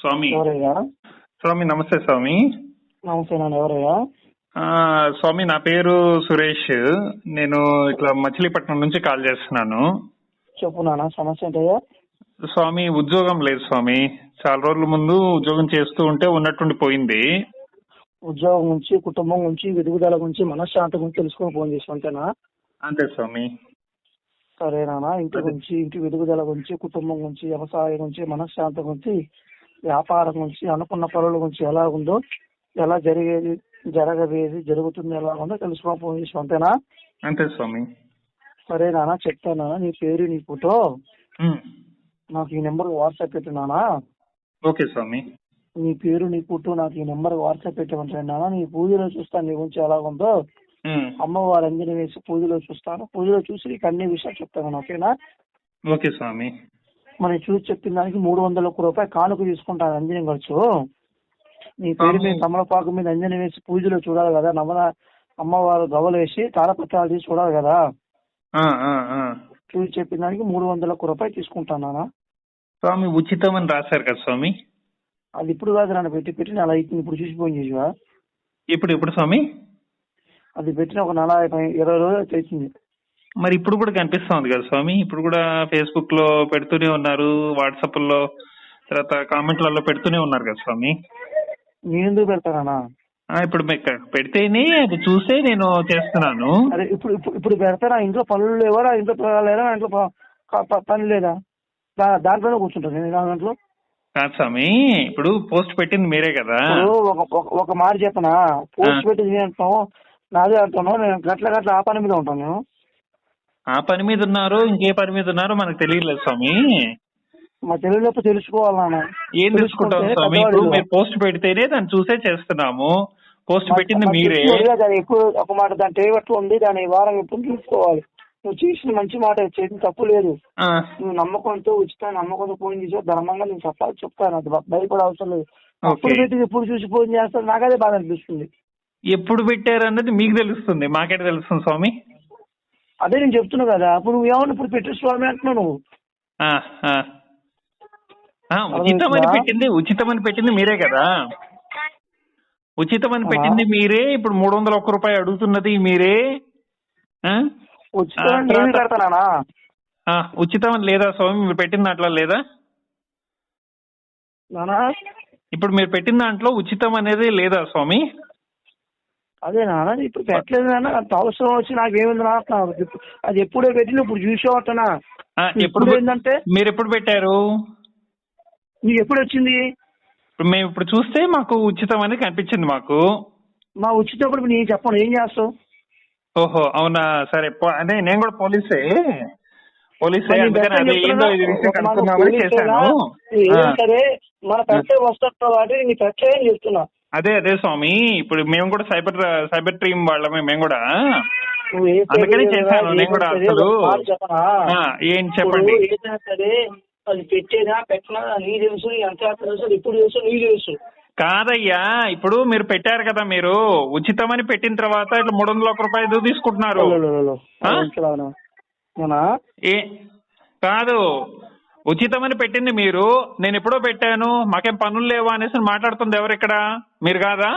స్వామి. ఎవరయ్యా? స్వామి నమస్తే స్వామి. నమస్తే నాన్న ఎవరయ్యా? ఆ, స్వామి నా పేరు సురేష్. నేను ఇట్లా మచిలీపట్నం నుంచి కాల్ చేస్తున్నాను. చెప్పు నాన్న సమస్య ఏంటయ్యా? స్వామి ఉద్యోగం లేదు స్వామి. చాలా రోజుల ముందు ఉద్యోగం చేస్తూ ఉంటే ఉన్నట్టుండి పోయింది. ఉద్యోగం గురించి కుటుంబం గురించి ఎదుగుదల గురించి మనశ్శాంతి గురించి తెలుసుకొని ఫోన్ చేసి అంతేనా? అంతే స్వామి. సరే నాన్న ఇంటి గురించి ఇంటి ఎదుగుదల గురించి కుటుంబం గురించి వ్యవసాయం గురించి మనశ్శాంతి గురించి వ్యాపారం గురించి అనుకున్న పనుల గురించి ఎలా ఉందో ఎలా జరిగేది జరగబోయేది జరుగుతుంది ఎలా ఉందో చేసి అంతేనా? అంతే స్వామి. సరే నాన్న చెప్తాను నీ పేరు నీ ఫోటో. నాకు ఈ నెంబర్ వాట్సాప్ పెట్టు నాన్న. ఓకే స్వామి. నీ పేరు నీ ఫోటో నాకు ఈ నెంబర్ వాట్సాప్ పెట్టమంటాను నాన్న నీ పూజలో చూస్తాను నీ గురించి ఎలా ఉందో. అమ్మవారి అంజని వేసి పూజలో చూస్తాను. పూజలో చూసి నీకు అన్ని విషయాలు చెప్తాను ఓకేనా? ఓకే స్వామి. మనం చూసి చెప్పిన దానికి మూడు వందల ఒక్క రూపాయలు కానుక తీసుకుంటాను అంజని ఖర్చు. నీ పేరు మీద తమలపాకు మీద అంజని వేసి పూజలో చూడాలి కదా నమ్మన అమ్మవారు గవలు వేసి తాళపత్రాలు తీసి చూడాలి కదా. చూసి చెప్పిన దానికి మూడు వందల ఒక్క రూపాయలు తీసుకుంటాను స్వామి ఉచితం అని రాశారు కదా స్వామి? అది ఇప్పుడు కాదు నన్ను పెట్టి పెట్టి నెల అవుతుంది ఇప్పుడు చూసి ఫోన్ చేసివా? ఇప్పుడు ఇప్పుడు స్వామి? అది పెట్టిన ఒక నెల ఇరవై రోజులు అవుతుంది మరి ఇప్పుడు కూడా కనిపిస్తుంది కదా స్వామి? ఇప్పుడు కూడా ఫేస్బుక్లో పెడుతూనే ఉన్నారు వాట్సాప్లో తర్వాత కామెంట్లలో పెడుతూనే ఉన్నారు కదా స్వామి? పెడతానా ఇప్పుడు మీకు పెడితేనే అది చూసే నేను చేస్తున్నాను. అరే ఇప్పుడు ఇప్పుడు ఇప్పుడు పెడతారా? ఇంట్లో పనులు లేవరా? ఇంట్లో పనులు లేరా? ఇంట్లో పని లేదా? దాంట్లోనే కూర్చుంటాను నేను నా దాంట్లో. కాదు స్వామి ఇప్పుడు పోస్ట్ పెట్టింది మీరే కదా. ఒక మాట చెప్పనా? పోస్ట్ ఆ. పెట్టి నేను అంటాను నాదే అంటాను నేను గట్ల గట్ల ఆ పని మీద ఉంటాను నేను. ఆ పని మీద ఉన్నారు ఇంకే పని మీద ఉన్నారో మనకు తెలియలేదు స్వామి. మా తెలుగులో తెలుసుకోవాలి నాన్న. ఏం తెలుసుకుంటాం స్వామి? ఇప్పుడు. మీరు పోస్ట్ పెడితేనే దాన్ని చూసే చేస్తున్నాము. పోస్ట్ పెట్టింది మీరే. దాని ఎక్కువ ఒక మాట దాని టేవట్లు ఉంది దాని వారం ఎప్పుడు తీసుకోవాలి నువ్వు చేసిన మంచి మాట చేసిన తప్పు లేదు. నువ్వు నమ్మకంతో ఉచిత నమ్మకంతో ఫోన్ చేసి ధర్మంగా నేను చెప్పాలి చెప్తాను. అది భయపడే అవసరం లేదు. అప్పుడు. పెట్టి ఎప్పుడు చూసి ఫోన్ చేస్తాను. నాకు అదే బాధ అనిపిస్తుంది. ఎప్పుడు పెట్టారు అన్నది మీకు తెలుస్తుంది మాకేట తెలుస్తుంది స్వామి. అదే నేను చెప్తున్నా కదా అప్పుడు నువ్వు ఏమన్నా ఇప్పుడు పెట్టే స్వామి అంటున్నావు నువ్వు. ఉచితమని? పెట్టింది ఉచితమని పెట్టింది మీరే కదా. ఉచితమని. పెట్టింది మీరే ఇప్పుడు మూడు వందల ఒక్క రూపాయి అడుగుతున్నది మీరే. ఆ? ఉచిత లేదా స్వామి మీరు పెట్టిన దాంట్లో లేదా? ఇప్పుడు మీరు పెట్టిన దాంట్లో ఉచితం అనేది లేదా స్వామి? అదే నాన్న ఇప్పుడు పెట్టలేదు నాన్న. అంత అవసరం వచ్చి నాకు ఏమైంది నా అది ఎప్పుడే పెట్టి ఇప్పుడు ఇప్పుడు ఎప్పుడు ఏంటంటే మీరు ఎప్పుడు పెట్టారు? నీకు ఎప్పుడు వచ్చింది? ఇప్పుడు మేము ఇప్పుడు చూస్తే మాకు ఉచితం అని కనిపించింది మాకు. మా ఉచితప్పుడు నేను చెప్పను. ఏం చేస్తావు? ఓహో అవునా? సరే అదే నేను కూడా పోలీసే. పోలీసే. సరే మన పెట్టే వస్తాడు కాబట్టి నీ పెట్టే అని చెప్తున్నా. అదే అదే స్వామి. ఇప్పుడు మేము కూడా సైబర్ సైబర్ టీమ్ వాళ్ళమే మేము కూడా. నువ్వు ఏ అందుకని చేశాను నేను కూడా అసలు. ఒక మాట చెప్పనా? ఆ, ఏం ఇప్పుడు చెప్పండి? ఏదైనా సరే అది పెట్టేదా పెట్టినా నీ తెలుసు నీ ఎంత తెలుసు అది ఎప్పుడు తెలుసు నీ తెలుసు. కాదయ్యా ఇప్పుడు మీరు పెట్టారు కదా మీరు. ఉచితమని పెట్టిన తర్వాత ఇట్లా మూడు వందల ఒక్క రూపాయలు తీసుకుంటున్నారు. ఆ? ఏ కాదు. ఉచితమని పెట్టింది మీరు. నేను ఎప్పుడో పెట్టాను. మాకేం పనులు లేవా అనేసి మాట్లాడుతుంది ఎవరు ఇక్కడ? మీరు కాదా?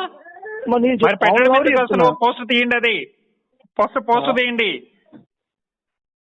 మరి పెట్టడం ఎందుకు అసలు. పోస్ట్ తీయండి అది. Post post. తీయండి.